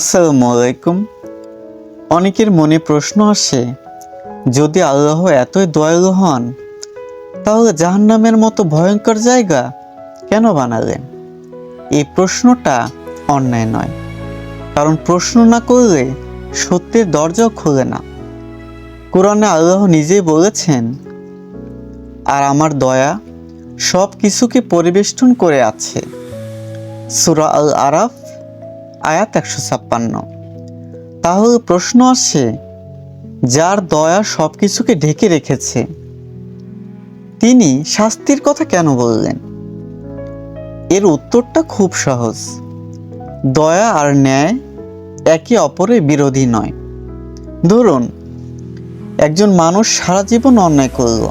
আসসালামু আলাইকুম। অনেকের মনে প্রশ্ন আসে, যদি আল্লাহ এতই দয়ালু হন, তাহলে জাহান্নামের মতো ভয়ঙ্কর জায়গা কেন বানালেন? এই প্রশ্নটা অন্যায় নয়, কারণ প্রশ্ন না করলে সত্যের দরজাও খোলে না। কোরআনে আল্লাহ নিজেই বলেছেন, আর আমার দয়া সব কিছুকে পরিবেষ্টন করে আছে। সুরা আল আরাফ আয়াত একশো ছাপ্পান্ন। তাহলে প্রশ্ন আসে, যার দয়া সব কিছুকে ঢেকে রেখেছে, তিনি শাস্তির কথা কেন বললেন? এর উত্তরটা খুব সহজ। দয়া আর ন্যায় একে অপরের বিরোধী নয়। ধরুন, একজন মানুষ সারা জীবন অন্যায় করল,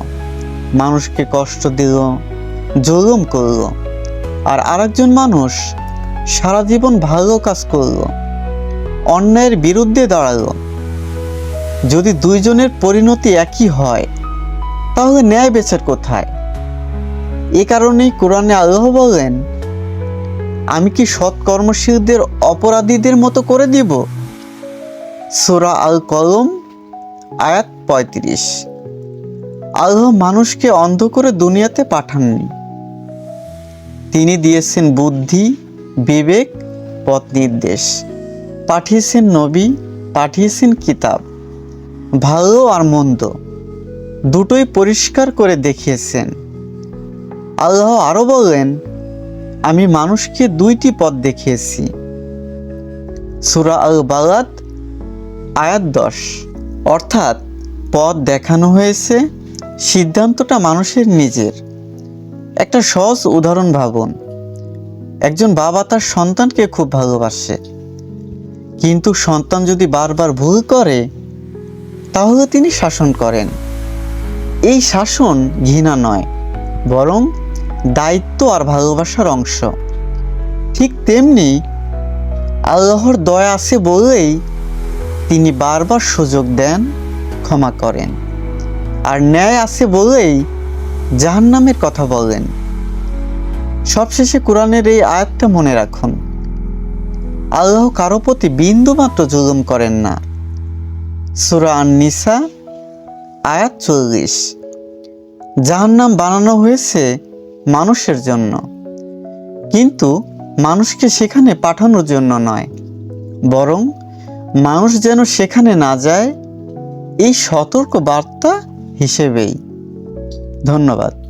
মানুষকে কষ্ট দিল, জুলুম করল, আর আরেকজন মানুষ সারা জীবন ভালো কাজ করল অন্যায়ের বিরুদ্ধে দাঁড়াল। যদি দুইজনের পরিণতি একই হয়, তাহলে ন্যায় বেচার কোথায়? এ কারণেই কোরআনে আল্লাহ বলেন, আমি কি সৎ কর্মশীলদের অপরাধীদের মতো করে দিব? সোরা আল কলম আয়াত পঁয়ত্রিশ। আল্লাহ মানুষকে অন্ধ করে দুনিয়াতে পাঠাননি। তিনি দিয়েছেন বুদ্ধি বিবেক পথ নির্দেশ পাঠিয়েছেন নবী, পাঠিয়েছেন কিতাব। ভালো আর মন্দ দুটোই পরিষ্কার করে দেখিয়েছেন। আল্লাহ আরও বললেন, আমি মানুষকে দুইটি পথ দেখিয়েছি। সুরা আল বালাদ আয়াত দশ। অর্থাৎ পথ দেখানো হয়েছে সিদ্ধান্তটা মানুষের নিজের। একটা সহজ উদাহরণ ভাবুন। একজন বাবা তার সন্তানকে খুব ভালোবাসে। কিন্তু সন্তান যদি বারবার ভুল করে, তাহলে তিনি শাসন করেন। এই শাসন ঘৃণা নয়, বরং দায়িত্ব আর ভালোবাসার অংশ। ঠিক তেমনি আল্লাহর দয়া আছে বলেই তিনি বারবার সুযোগ দেন, ক্ষমা করেন। আর ন্যায় আছে বলেই জাহান্নামের কথা বলেন। সবশেষে কোরআনের এই আয়াতটা মনে রাখুন। আল্লাহ কারও প্রতি বিন্দু মাত্র জুলুম করেন না। সুরা আন নিসা আয়াত চল্লিশ। যাহার নাম বানানো হয়েছে মানুষের জন্য। কিন্তু মানুষকে সেখানে পাঠানোর জন্য নয়। বরং মানুষ যেন সেখানে না যায়, এই সতর্ক বার্তা হিসেবেই। ধন্যবাদ।